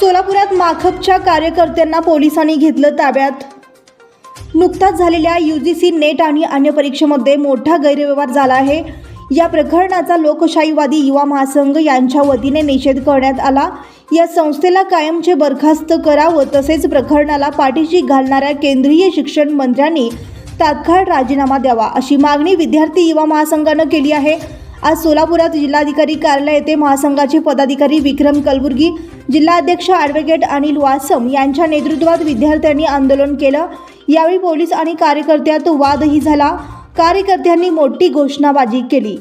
सोलापुरात माखपच्या कार्यकर्त्यांना पोलिसांनी घेतलं ताब्यात. नुकताच झालेल्या यू जी सी नेट आणि अन्य परीक्षेमध्ये मोठा गैरव्यवहार झाला आहे. या प्रकरणाचा लोकशाहीवादी युवा महासंघ यांच्या वतीने निषेध करण्यात आला. या संस्थेला कायमचे बरखास्त करावं तसेच प्रकरणाला पाठीशी घालणाऱ्या केंद्रीय शिक्षण मंत्र्यांनी तात्काळ राजीनामा द्यावा अशी मागणी विद्यार्थी युवा महासंघानं केली आहे. आज सोलापुरात जिल्हाधिकारी कार्यालय येथे महासंघाचे पदाधिकारी विक्रम कलबुर्गी जिल्हाध्यक्ष ॲडव्होकेट अनिल वासम यांच्या नेतृत्वात विद्यार्थ्यांनी आंदोलन केलं. यावेळी पोलीस आणि कार्यकर्त्यात वादही झाला. कार्यकर्त्यांनी मोठी घोषणाबाजी केली.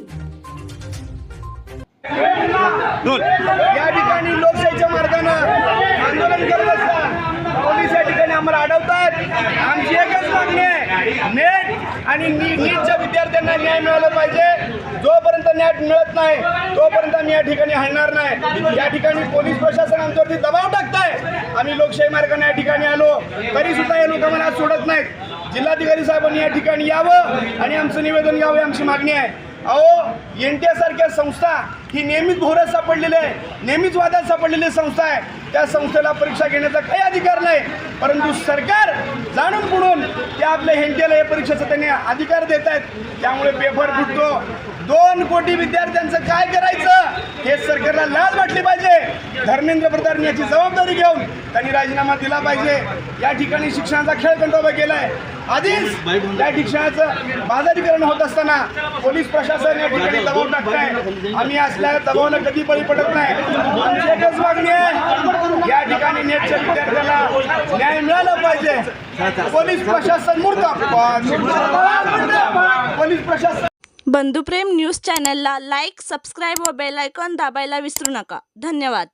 या ठिकाणी लोकशाहीच्या मार्गानं आंदोलन करत असतात. पोलीस या ठिकाणी आम्हाला अडवतात. आमची एकच मागणी आहे. नेट आणि नीटच्या विद्यार्थ्यांना न्याय मिळाला पाहिजे. जो मिळत नाही. तोपर्यंत आम्ही या ठिकाणी हलणार नाही. या ठिकाणी पोलीस प्रशासन आमच्यावरती दबाव टाकताय. आम्ही लोकशाही मार्गाने या ठिकाणी आलो. तरी सुद्धा हे लोक मला सोडत नाहीत. जिल्हाधिकारी साहेबांनी या ठिकाणी यावं आणि आमचं निवेदन घ्यावं आमची मागणी आहे. अहो एन टी सारख्या संस्था ही नेहमीच भोरात सापडलेली आहे. नेहमीच वादात सापडलेली संस्था आहे. त्या संस्थेला परीक्षा घेण्याचा काही अधिकार नाही. परंतु सरकार जाणून बुडून त्या आपल्या हेंटेला या त्यांनी अधिकार देत आहेत त्यामुळे पेपर फुटतो. दोन कोटी विद्यार्थ्यांचं काय करायचं? हे सरकारला लाज वाटली पाहिजे. धर्मेंद्र प्रधान याची जबाबदारी घेऊन त्यांनी राजीनामा दिला पाहिजे. या ठिकाणी शिक्षणाचा खेळ कंटोबा केलाय. आधीच या शिक्षणाचं बाजारीकरण होत असताना पोलीस प्रशासन या ठिकाणी दबाव टाकताय. आम्ही असल्या दबावानं कधी बळी पडत नाही आमची एकच मागणी आहे या ठिकाणी नेटच्या विद्यार्थ्याला न्याय मिळाला पाहिजे. पोलीस प्रशासन मुर्दाबाद पोलीस प्रशासन. बंधुप्रेम न्यूज चॅनलला लाईक सबस्क्राईब व बेल आयकॉन दाबायला विसरू नका. धन्यवाद.